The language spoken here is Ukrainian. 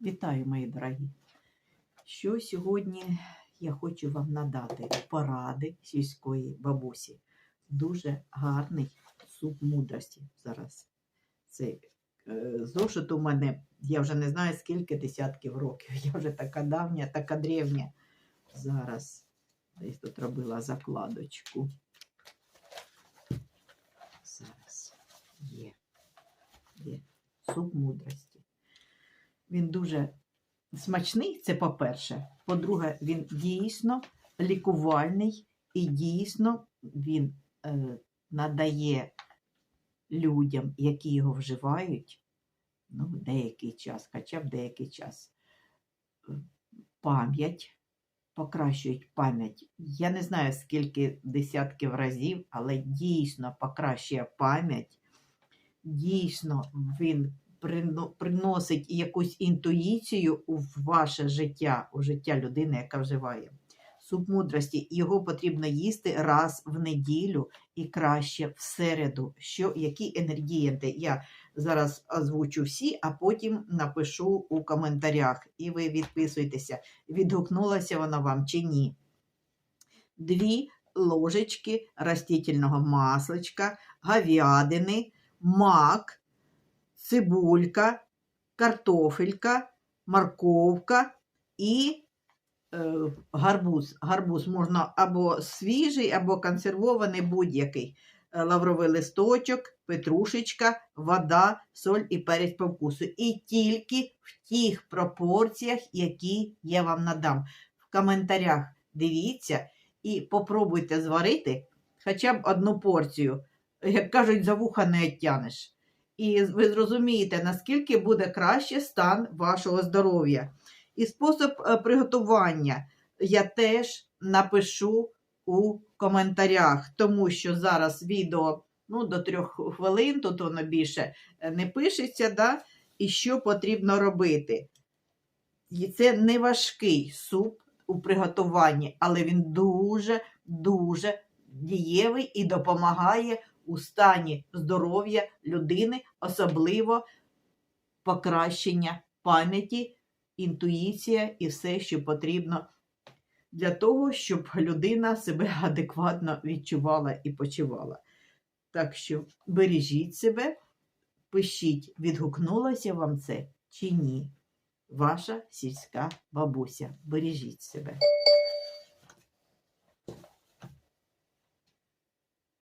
Вітаю, мої дорогі! Що сьогодні я хочу вам надати поради сільської бабусі. Дуже гарний суп мудрості зараз. Це е, зошит у мене, я вже не знаю скільки десятків років. Я вже така давня, така древня. Зараз десь тут робила закладочку. Зараз є. Є суп мудрості. Він дуже смачний, це по-перше. По-друге, він дійсно лікувальний і дійсно він е, надає людям, які його вживають, ну, деякий час, хоча б деякий час, е, пам'ять, покращують пам'ять. Я не знаю, скільки десятків разів, але дійсно покращує пам'ять. Дійсно, він приносить якусь інтуїцію у ваше життя, у життя людини, яка вживає. Суп мудрості його потрібно їсти раз в неділю і краще в середу. Що, які інгредієнти? Я зараз озвучу всі, а потім напишу у коментарях. І ви відписуйтеся, відгукнулася вона вам чи ні. Дві ложечки растительного масличка, говядини, мак, цибулька, картофелька, морковка і е, гарбуз. Гарбуз можна або свіжий, або консервований будь-який. Е, Лавровий листочок, петрушечка, вода, соль і перець по вкусу. І тільки в тих пропорціях, які я вам надам. В коментарях дивіться і попробуйте зварити хоча б одну порцію. Як кажуть, за вуха не оттянеш. І ви зрозумієте, наскільки буде краще стан вашого здоров'я. І спосіб е, приготування я теж напишу у коментарях, тому що зараз відео ну, до трьох хвилин, тут воно більше е, не пишеться, да? і що потрібно робити. І це не важкий суп у приготуванні, але він дуже-дуже дієвий і допомагає у стані здоров'я людини, особливо покращення пам'яті, інтуїція і все, що потрібно для того, щоб людина себе адекватно відчувала і почувала. Так що бережіть себе, пишіть, відгукнулося вам це чи ні. Ваша сільська бабуся. Бережіть себе.